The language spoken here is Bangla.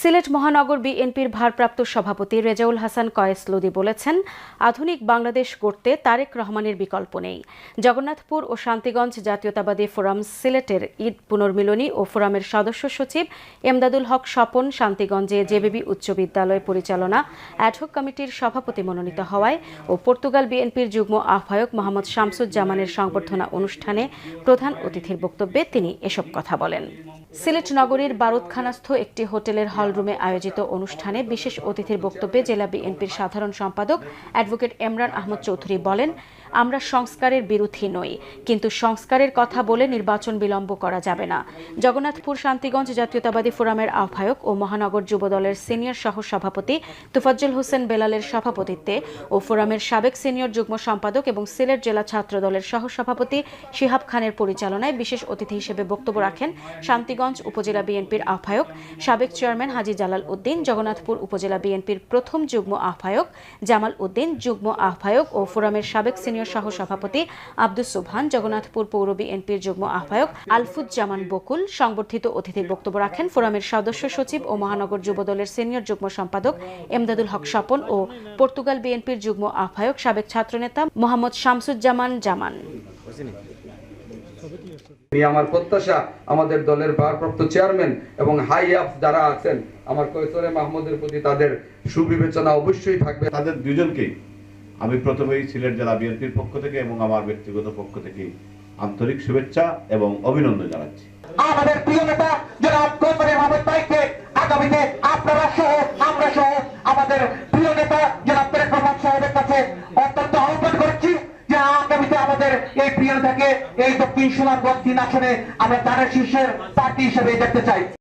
সিলেট মহানগর বিএনপির ভারপ্রাপ্ত সভাপতি রেজাউল হাসান কয়েস লোদি বলেছেন, আধুনিক বাংলাদেশ গড়তে তারেক রহমানের বিকল্প নেই। জগন্নাথপুর ও শান্তিগঞ্জ জাতীয়তাবাদী ফোরাম সিলেটের ঈদ পুনর্মিলনী ও ফোরামের সদস্য সচিব এমদাদুল হক স্বপন শান্তিগঞ্জে জেবিবি উচ্চ বিদ্যালয় পরিচালনা অ্যাডহক কমিটির সভাপতি মনোনীত হওয়ায় ও পর্তুগাল বিএনপির যুগ্ম আহ্বায়ক মোহাম্মদ শামসুজ্জামানের সংবর্ধনা অনুষ্ঠানে প্রধান অতিথির বক্তব্যে তিনি এসব কথা বলেন। সিলেট নগরীর বারুদখানাস্থ একটি হোটেলের হলরুমে আয়োজিত অনুষ্ঠানে বিশেষ অতিথির বক্তব্যে জেলা বিএনপির সাধারণ সম্পাদক অ্যাডভোকেট এমরান আহমদ চৌধুরী বলেন, আমরা সংস্কারের বিরোধী নই, কিন্তু সংস্কারের কথা বলে নির্বাচন বিলম্ব করা যাবে না। জগন্নাথপুর শান্তিগঞ্জ জাতীয়তাবাদী ফোরামের আহ্বায়ক ও মহানগর যুবদলের সিনিয়র সহ সভাপতি তুফাজ্জল হোসেন বেলালের সভাপতিত্বে ও ফোরামের সাবেক সিনিয়র যুগ্ম সম্পাদক এবং সিলেট জেলা ছাত্র দলের সহ সভাপতি শিহাব খানের পরিচালনায় বিশেষ অতিথি হিসেবে বক্তব্য রাখেন শান্তিগঞ্জ উপজেলা বিএনপির আহ্বায়ক, সাবেক চেয়ারম্যান হাজি জালাল উদ্দিন, জগন্নাথপুর উপজেলা বিএনপির প্রথম যুগ্ম আহ্বায়ক, জামাল উদ্দিন, যুগ্ম আহ্বায়ক ও ফোরামের সাবেক সিনিয়র সহ সভাপতি আব্দুস সুবহান, জগন্নাথপুর পৌর বিএনপির যুগ্ম আহ্বায়ক আলফুজ্জামান বকুল। সংবর্ধিত অতিথির বক্তব্য রাখেন ফোরামের সদস্য সচিব ও মহানগর যুবদলের সিনিয়র যুগ্ম সম্পাদক এমদাদুল হক স্বপন ও পর্তুগাল বিএনপির যুগ্ম আহ্বায়ক সাবেক ছাত্রনেতা মোহাম্মদ শামসুজ্জামান জামান। আমার প্রত্যাশা আমাদের দলের ভারপ্রাপ্ত চেয়ারম্যান এবং হাই আপ যারা আছেন আমার কৈশোরে মাহমুদের প্রতি তাদের সুবিবেচনা অবশ্যই থাকবে। তাদের দুজনকেই আমি প্রথমেই সিলেট জেলা বিএনপির পক্ষ থেকে এবং আমার ব্যক্তিগত পক্ষ থেকে আন্তরিক শুভেচ্ছা এবং অভিনন্দন জানাচ্ছি। আমাদের প্রিয় নেতা জনাব কৌমরে মোহাম্মদ ভাইকে আগামীতে আপনারা সহ আমরা সহ আমাদের প্রিয় নেতা এই প্রিয় নেতাকে এই দক্ষিণ সুনামগঞ্জ তিন আসনে আমরা তারা শীর্ষের প্রার্থী হিসেবে দেখতে চাই।